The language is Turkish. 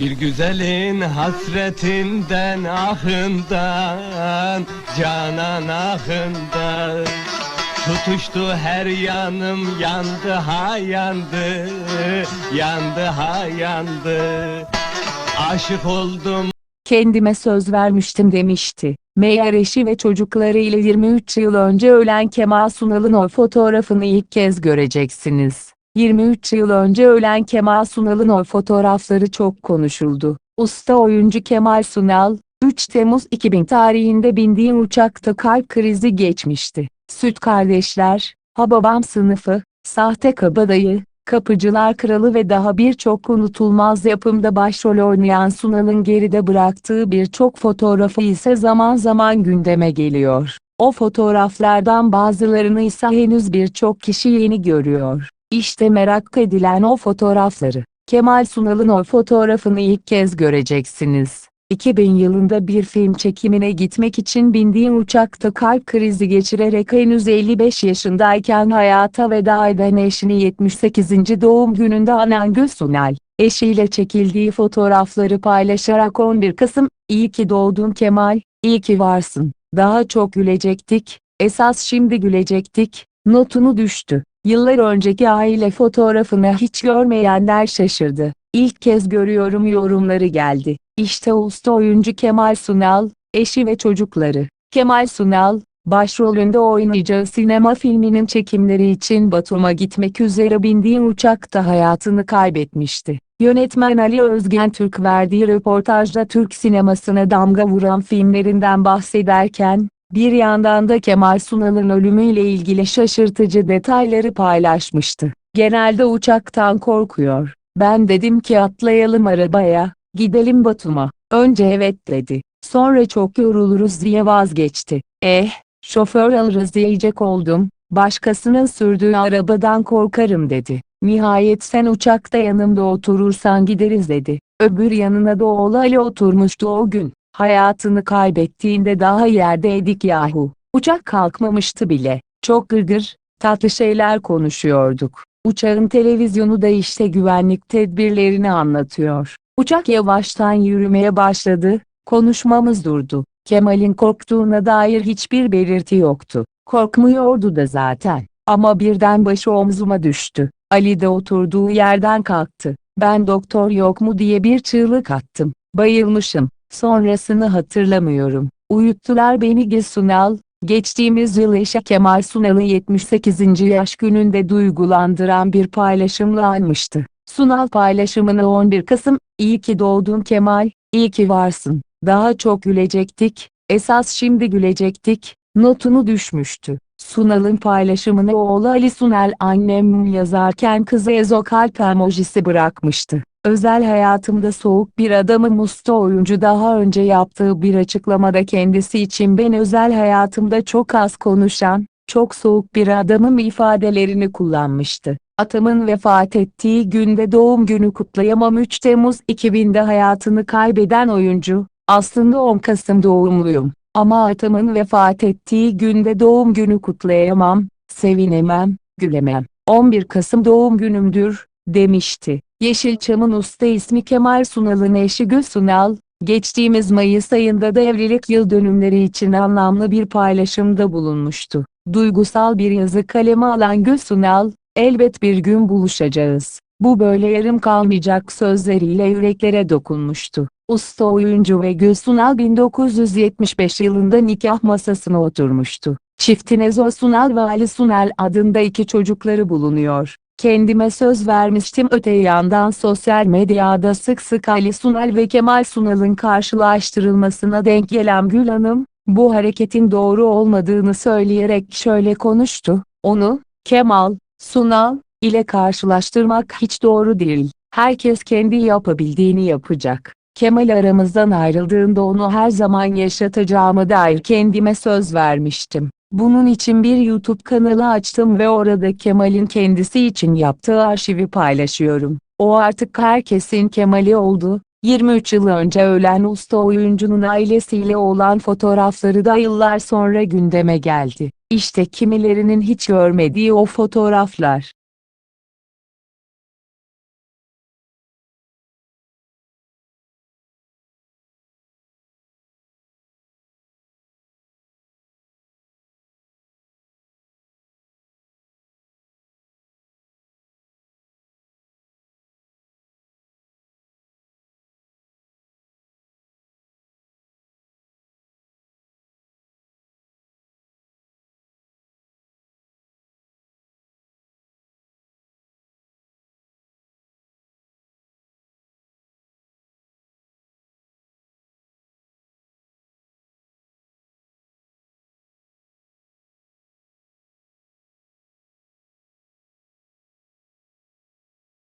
Bir güzelin hasretinden ahından Canan ahından Tutuştu her yanım yandı ha yandı Yandı ha yandı Aşık oldum Kendime söz vermiştim demişti. Meğer eşi ve çocuklarıyla 23 yıl önce ölen Kemal Sunal'ın o fotoğrafını ilk kez göreceksiniz. 23 yıl önce ölen Kemal Sunal'ın o fotoğrafları çok konuşuldu. Usta oyuncu Kemal Sunal, 3 Temmuz 2000 tarihinde bindiği uçakta kalp krizi geçmişti. Süt Kardeşler, Hababam Sınıfı, Sahte Kabadayı, Kapıcılar Kralı ve daha birçok unutulmaz yapımda başrol oynayan Sunal'ın geride bıraktığı birçok fotoğrafı ise zaman zaman gündeme geliyor. O fotoğraflardan bazılarını ise henüz birçok kişi yeni görüyor. İşte merak edilen o fotoğrafları. Kemal Sunal'ın o fotoğrafını ilk kez göreceksiniz. 2000 yılında bir film çekimine gitmek için bindiği uçakta kalp krizi geçirerek henüz 55 yaşındayken hayata veda eden eşini 78. doğum gününde anan Gül Sunal, eşiyle çekildiği fotoğrafları paylaşarak 11 Kasım, iyi ki doğdun Kemal, iyi ki varsın, daha çok gülecektik, esas şimdi gülecektik, notunu düştü. Yıllar önceki aile fotoğrafını hiç görmeyenler şaşırdı. İlk kez görüyorum yorumları geldi. İşte usta oyuncu Kemal Sunal, eşi ve çocukları. Kemal Sunal, başrolünde oynayacağı sinema filminin çekimleri için Batum'a gitmek üzere bindiği uçakta hayatını kaybetmişti. Yönetmen Ali Özgen Türk verdiği röportajda Türk sinemasına damga vuran filmlerinden bahsederken, bir yandan da Kemal Sunal'ın ölümüyle ilgili şaşırtıcı detayları paylaşmıştı. Genelde uçaktan korkuyor. Ben dedim ki atlayalım arabaya, gidelim Batum'a. Önce evet dedi. Sonra çok yoruluruz diye vazgeçti. Eh, şoför alırız diyecek oldum. Başkasının sürdüğü arabadan korkarım dedi. Nihayet sen uçakta yanımda oturursan gideriz dedi. Öbür yanına da oğlu Ali oturmuştu o gün. Hayatını kaybettiğinde daha yerdeydik yahu. Uçak kalkmamıştı bile. Çok gırgır, tatlı şeyler konuşuyorduk. Uçağın televizyonu da işte güvenlik tedbirlerini anlatıyor. Uçak yavaştan yürümeye başladı, konuşmamız durdu. Kemal'in korktuğuna dair hiçbir belirti yoktu. Korkmuyordu da zaten. Ama birden başı omzuma düştü. Ali de oturduğu yerden kalktı. Ben doktor yok mu diye bir çığlık attım. Bayılmışım. Sonrasını hatırlamıyorum. Uyuttular beni Gil Sunal. Geçtiğimiz yıl eşi Kemal Sunal'ın 78. yaş gününde duygulandıran bir paylaşımla anmıştı. Sunal paylaşımını 11 Kasım, iyi ki doğdun Kemal, iyi ki varsın, daha çok gülecektik, esas şimdi gülecektik, notunu düşmüştü. Sunal'ın paylaşımını oğlu Ali Sunal annem yazarken kızı Ezo kalp emojisi bırakmıştı. Özel hayatımda soğuk bir adamım usta oyuncu daha önce yaptığı bir açıklamada kendisi için ben özel hayatımda çok az konuşan, çok soğuk bir adamım ifadelerini kullanmıştı. Atamın vefat ettiği günde doğum günü kutlayamam 3 Temmuz 2000'de hayatını kaybeden oyuncu, aslında 10 Kasım doğumluyum. Ama atamın vefat ettiği günde doğum günü kutlayamam, sevinemem, gülemem. 11 Kasım doğum günümdür, demişti. Yeşilçam'ın usta ismi Kemal Sunal'ın eşi Gül Sunal, geçtiğimiz Mayıs ayında da evlilik yıl dönümleri için anlamlı bir paylaşımda bulunmuştu. Duygusal bir yazı kaleme alan Gül Sunal, elbet bir gün buluşacağız. Bu böyle yarım kalmayacak sözleriyle yüreklere dokunmuştu. Usta oyuncu ve Gül Sunal 1975 yılında nikah masasına oturmuştu. Çiftin Ezo Sunal ve Ali Sunal adında iki çocukları bulunuyor. Kendime söz vermiştim öte yandan sosyal medyada sık sık Ali Sunal ve Kemal Sunal'ın karşılaştırılmasına denk gelen Gül Hanım, bu hareketin doğru olmadığını söyleyerek şöyle konuştu, onu, Kemal, Sunal, ile karşılaştırmak hiç doğru değil. Herkes kendi yapabildiğini yapacak. Kemal aramızdan ayrıldığında onu her zaman yaşatacağıma dair kendime söz vermiştim. Bunun için bir YouTube kanalı açtım ve orada Kemal'in kendisi için yaptığı arşivi paylaşıyorum. O artık herkesin Kemal'i oldu. 23 yıl önce ölen usta oyuncunun ailesiyle olan fotoğrafları da yıllar sonra gündeme geldi. İşte kimilerinin hiç görmediği o fotoğraflar.